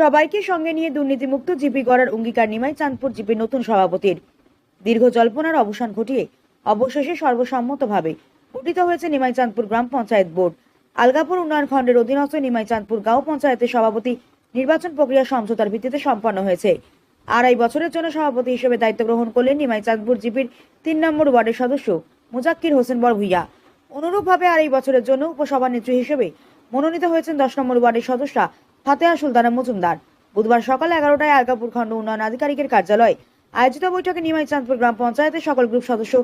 সবাইকে সঙ্গে নিয়ে দুর্নীতিমুক্ত জিপি গড়ার অঙ্গীকার নিমাই চাঁদপুর জিপির নতুন সভাপতির। দীর্ঘ জল্পনার অবসান ঘটিয়ে অবশেষে সর্বসম্মতভাবে গঠিত হয়েছে নিমাই চাঁদপুর গ্রাম পঞ্চায়েত বোর্ড। আলগাপুর উন্নয়ন খণ্ডের অধীনস্থ নিমাই চাঁদপুর গাঁও পঞ্চায়েতের সভাপতি নির্বাচন প্রক্রিয়া সমঝোতার ভিত্তিতে সম্পন্ন হয়েছে। আড়াই বছরের জন্য সভাপতি হিসেবে দায়িত্ব গ্রহণ করলেন নিমাই চাঁদপুর জিপির তিন নম্বর ওয়ার্ডের সদস্য মুজাক্কির হোসেন বরভুইয়া। অনুরূপভাবে আড়াই বছরের জন্য উপসভানেত্রী হিসেবে মনোনীত হয়েছেন দশ নম্বর ওয়ার্ডের সদস্যা ফাতেহা সুলতানা মজুমদার। বুধবার সকাল এগারোটায় আলগাপুর খণ্ড উন্নয়ন আধিকারিকের কার্যালয় আয়োজিত বৈঠকে নিমাই চাঁদপুর গ্রাম পঞ্চায়েতের সকল গ্রুপ সদস্য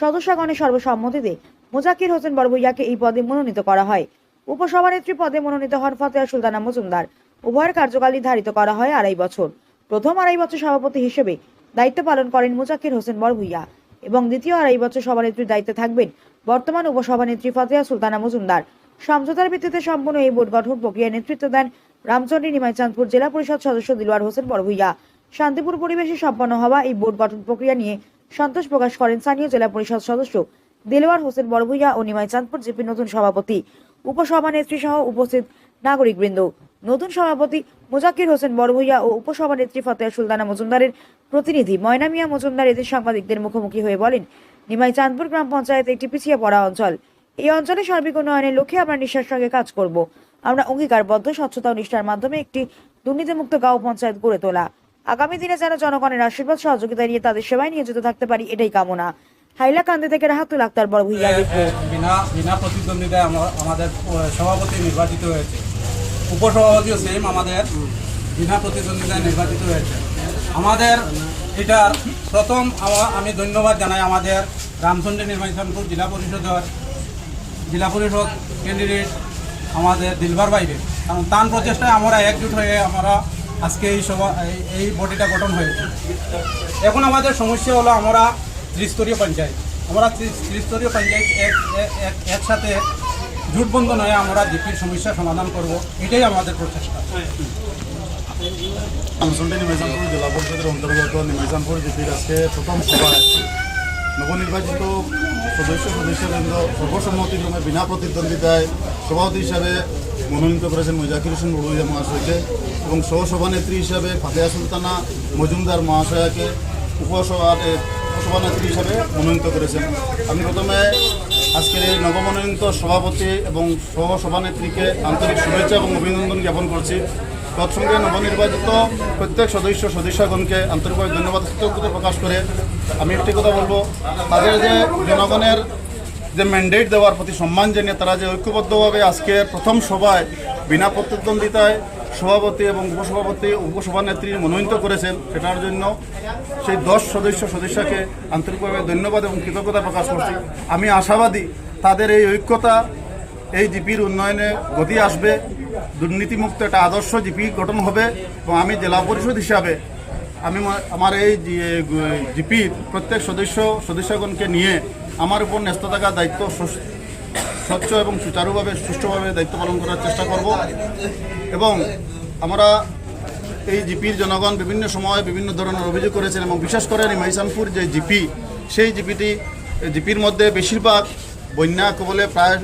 সদস্যগণের সর্বসম্মতিতে মোজাকির হোসেন বড়বইয়াকে এই পদে মনোনীত করা হয়। উপসভানেত্রী পদে মনোনীত হন ফাতেহা সুলতানা মজুমদার। উভয়ের কার্যকাল নির্ধারিত করা হয় আড়াই বছর। প্রথম আড়াই বছর সভাপতি হিসেবে দায়িত্ব পালন করেন মুজাকির হোসেন বড়ভুইয়া এবং দ্বিতীয় আড়াই বছর সভানেত্রীর দায়িত্বে থাকবেন বর্তমান উপসভানেত্রী ফাতেহা সুলতানা মজুমদার। সমঝোতার ভিত্তিতে সম্পূর্ণ এই বোর্ড গঠন প্রক্রিয়ায় নেতৃত্ব দেন রামচন্দ্রী নিমাই চাঁদপুর জেলা পরিষদ সদস্য দিলওয়ার হোসেন বড়ভুইয়া। শান্তিপুর পরিবেশে সম্পন্ন হওয়া এই বোর্ড গঠন প্রক্রিয়া নিয়ে সন্তোষ প্রকাশ করেন স্থানীয় জেলা পরিষদ সদস্য দেলোয়ার হোসেন বড়ভুইয়া ও নিমাই চাঁদপুর জিপির নতুন সভাপতি। উপসভানেত্রী সহ উপস্থিত নাগরিকবৃন্দ। নতুন সভাপতি মোজাকির হোসেন বড়ভুইয়া ও উপসভানেত্রী ফতেহ সুলতানা মজুমদারের প্রতিনিধি ময়না মিয়া মজুমদার এদের সাংবাদিকদের মুখোমুখি হয়ে বলেন নিমাই চাঁদপুর গ্রাম পঞ্চায়েত একটি পিছিয়ে পড়া অঞ্চল। এই অঞ্চলে সার্বিক উন্নয়নের লক্ষ্যে আমরা নিঃশ্বাস সঙ্গে কাজ করব। আমরা অঙ্গীকারবদ্ধ স্বচ্ছতা ও নিষ্ঠার মাধ্যমে একটি দুর্নীতিমুক্ত গাঁও পঞ্চায়েত গড়ে তোলা। আগামী দিনে যেন জনগণের আশীর্বাদ সহযোগিতা নিয়ে তাদের সেবায় নিয়োজিত থাকতে পারি এটাই কামনা। হাইলাকান্দি থেকে রাহাতুল আক্তার বড় ভুইয়া বিনা বিনা প্রতিদ্বন্দ্বিতায় আমাদের সভাপতি নির্বাচিত হয়েছে। উপসভাপতিও সেম আমাদের বিনা প্রতিদ্বন্দ্বিতায় নির্বাচিত হয়েছে। আমাদের এটার প্রথম আমি ধন্যবাদ জানাই আমাদের রামচন্দ্র নির্বাচনপুর জেলা পরিষদের জেলা পরিষদ ক্যান্ডিডেট আমাদের দিলবার বাইরে কারণ তার প্রচেষ্টায় আমরা একজুট হয়ে আমরা আজকে এই সভা এই- বডিটা গঠন হয়েছে। এখন আমাদের সমস্যা হলো আমরা ত্রিস্তরীয় পঞ্চায়েত। আমরা ত্রি- ত্রিস্তরীয় পঞ্চায়েত এক এক- এক- একসাথে জোটবন্ধন হয়ে আমরা জিপির সমস্যা সমাধান করব। এটাই আমাদের প্রচেষ্টা। নিমাইজানপুর জেলা পরিষদের অন্তর্গত নিমাইজানপুর জিপির আজকে প্রথম সভায় নবনির্বাচিত সদস্য সদস্যবৃন্দ সর্বসম্মতিক্রমে বিনা প্রতিদ্বন্দ্বিতায় সভাপতি হিসাবে মনোনীত করেছেন মোজাকির হোসেন বড়ুইয়া মহাশয়কে এবং সহসভানেত্রী হিসাবে ফাতেহা সুলতানা মজুমদার মহাশয়াকে উপসভার উপসভানেত্রী হিসাবে মনোনীত করেছেন। আমি প্রথমে আজকের এই নবমনোনীত সভাপতি এবং সহসভানেত্রীকে আন্তরিক শুভেচ্ছা এবং অভিনন্দন জ্ঞাপন করছি। তৎসঙ্গে নবনির্বাচিত প্রত্যেক সদস্য সদস্যগণকে আন্তরিকভাবে ধন্যবাদ কৃতজ্ঞতা প্রকাশ করে আমি একটি কথা বলব। তাদের যে জনগণের যে ম্যান্ডেট দেওয়ার প্রতি সম্মান জানিয়ে তারা যে ঐক্যবদ্ধভাবে আজকে প্রথম সভায় বিনা প্রতিদ্বন্দ্বিতায় সভাপতি এবং উপসভাপতি, উপসভানেত্রী মনোনীত করেছেন, সেটার জন্য সেই দশ সদস্য সদস্যকে আন্তরিকভাবে ধন্যবাদ এবং কৃতজ্ঞতা প্রকাশ করছি। আমি আশাবাদী তাদের এই ঐক্যতা এই জিপির উন্নয়নে গতি আসবে, দুর্নীতিমুক্ত একটা আদর্শ জিপি গঠন হবে এবং আমি জেলা পরিষদ হিসাবে আমি আমার এই জিপির প্রত্যেক সদস্য, সদস্যগণকে নিয়ে আমার উপর ন্যস্ত থাকা দায়িত্ব স্বচ্ছ এবং সুচারুভাবে, সুষ্ঠুভাবে দায়িত্ব পালন করার চেষ্টা করব এবং আমরা এই জিপির জনগণ বিভিন্ন সময় বিভিন্ন ধরনের অভিযোগ করেছেন এবং বিশেষ করে মাইসানপুর যে জিপি, সেই জিপিটি, জিপির মধ্যে বেশিরভাগ বন্যা কবলে প্রায়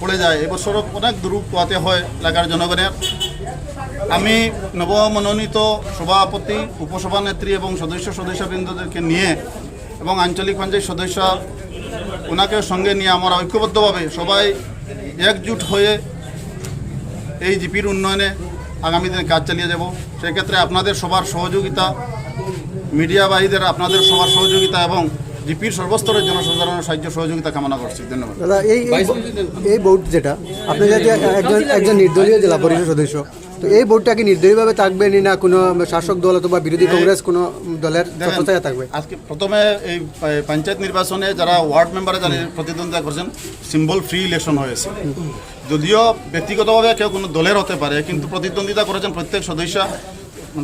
পড়ে যায়। এবছরও অনেক দুরূপ পোয়াতে হয় এলাকার জনগণের আমি নবমনোনীত সভাপতি উপসভানেত্রী এবং সদস্য সদস্যবৃন্দদেরকে নিয়ে এবং আঞ্চলিক পঞ্চায়েত সদস্য ওনাকে সঙ্গে নিয়ে আমরা ঐক্যবদ্ধভাবে সবাই একজুট হয়ে এই জিপির উন্নয়নে আগামী দিনে কাজ চালিয়ে যাব। সেক্ষেত্রে আপনাদের সবার সহযোগিতা, মিডিয়া ভাইদের আপনাদের সবার সহযোগিতা এবং জিপির সর্বস্তরের জনসাধারণের সাহায্য সহযোগিতা কামনা করছি। ধন্যবাদ। দাদা এই এই বোর্ড যেটা আপনি যদি একজন একজন নির্দলীয় জেলা পরিষদ সদস্য তো এই বোর্ডটা কি নির্দলীয়ভাবে থাকবে নি না কোনো শাসক দল অথবা বিরোধী কংগ্রেস কোনো দলের থাকবে? আজকে প্রথমে এই পঞ্চায়েত নির্বাচনে যারা ওয়ার্ড মেম্বারে যারা প্রতিদ্বন্দ্বিতা করছেন সিম্বল ফ্রি ইলেকশন হয়েছে। যদিও ব্যক্তিগতভাবে কেউ কোনো দলের হতে পারে কিন্তু প্রতিদ্বন্দ্বিতা করেছেন প্রত্যেক সদস্য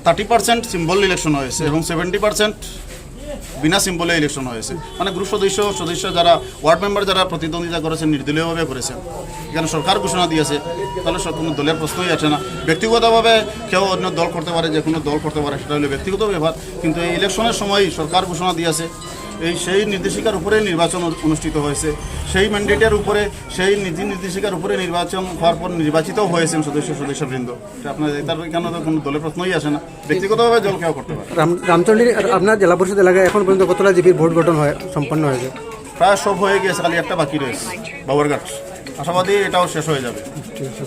থার্টি পার্সেন্ট সিম্বল ইলেকশন হয়েছে এবং সেভেন্টি পার্সেন্ট বিনা সিম্বলে ইলেকশন হয়েছে। মানে গ্রুপ সদস্য সদস্য যারা ওয়ার্ড মেম্বার যারা প্রতিদ্বন্দ্বিতা করেছেন, নির্দলীয়ভাবে করেছেন। এখানে সরকার ঘোষণা দিয়েছে, তাহলে কোনো দলের প্রশ্নই আসে না। ব্যক্তিগতভাবে কেউ অন্য দল করতে পারে, যে কোনো দল করতে পারে, সেটা হলো ব্যক্তিগত ব্যাপার। কিন্তু এই ইলেকশনের সময় সরকার ঘোষণা দিয়েছে এই সেই নির্দেশিকার উপরে নির্বাচন অনুষ্ঠিত হয়েছে। সেই ম্যান্ডেটের উপরে সেই নীতি নির্দেশিকার উপরে নির্বাচন হওয়ার পর নির্বাচিত হয়েছেন সদস্য সদস্যবৃন্দ। আপনার তার তো কোনো দলের প্রশ্নই আসে না? ব্যক্তিগতভাবে দল কেউ করতে পারে রাম রামচন্ডী আপনার জেলা পরিষদ এলাকায় এখন পর্যন্ত কতটা জিপির ভোট গঠন হয় সম্পন্ন হয়েছে? প্রায় সব হয়ে গিয়েছে খালি একটা বাকি রয়েছে বাবরঘাট। আশাবাদী এটাও শেষ হয়ে যাবে। ঠিক আছে।